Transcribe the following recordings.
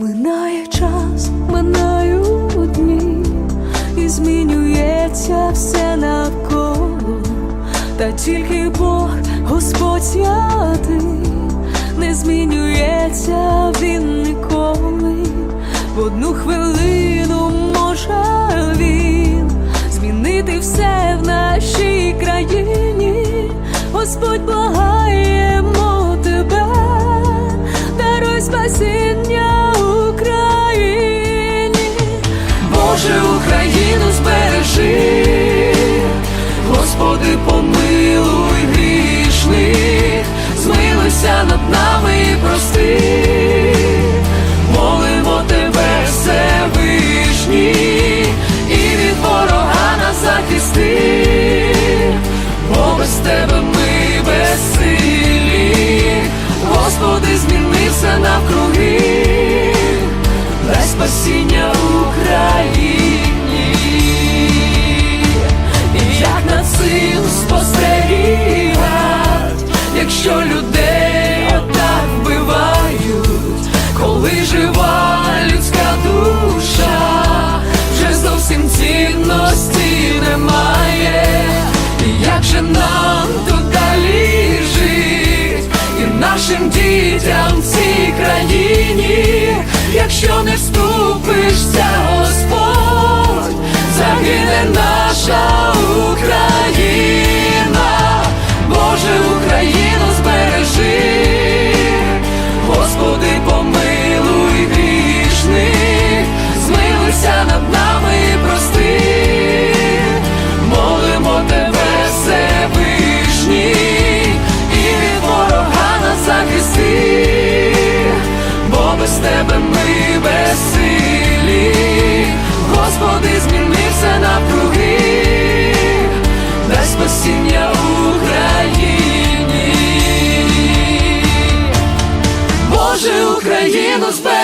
Минає час, минають дні, і змінюється все навколо, та тільки Бог, Господь святий, над нами прости, молимо тебе, Всевишній, і від ворога нас захисти, бо без тебе ми безсилі, Господи, зміни все навкруги, дай спасіння Україні, як над цим спостерігать, якщо людей якщо не вступишся, Господь, загине наша Господи, змінився навкруги, дай спасіння Україні. Боже, Україну збережи,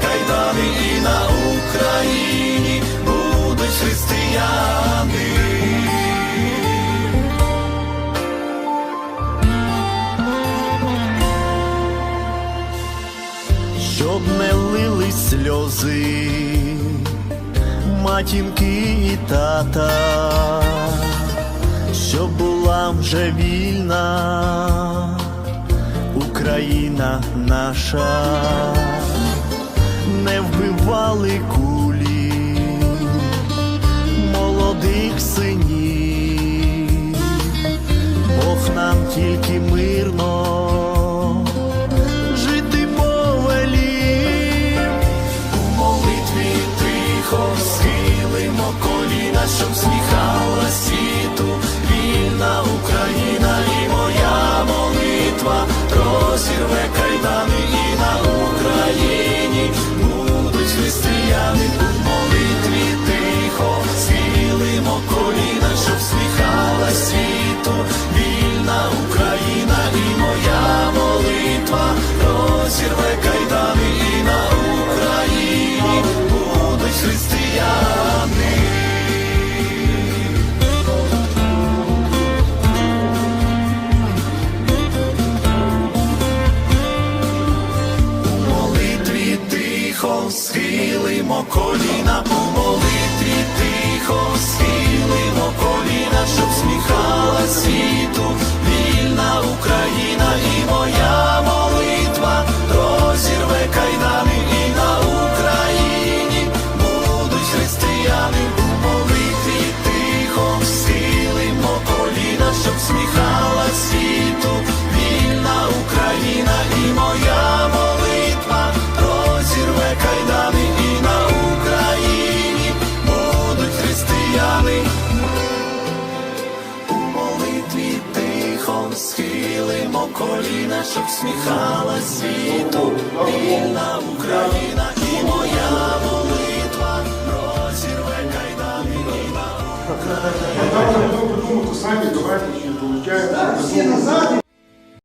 сльози, матінки і тата, щоб була вже вільна Україна наша, не вбивали кулі молодих синів, Бог нам тільки мирно коліна, щоб схилимо коліна, у молитві тихо схилимо коліна, щоб сміхала світу, вільна Україна коліна, сміхала світу, вільна Україна і моя молитва. Розірве кайдани і на Давайте самі, давайте ще получаємо.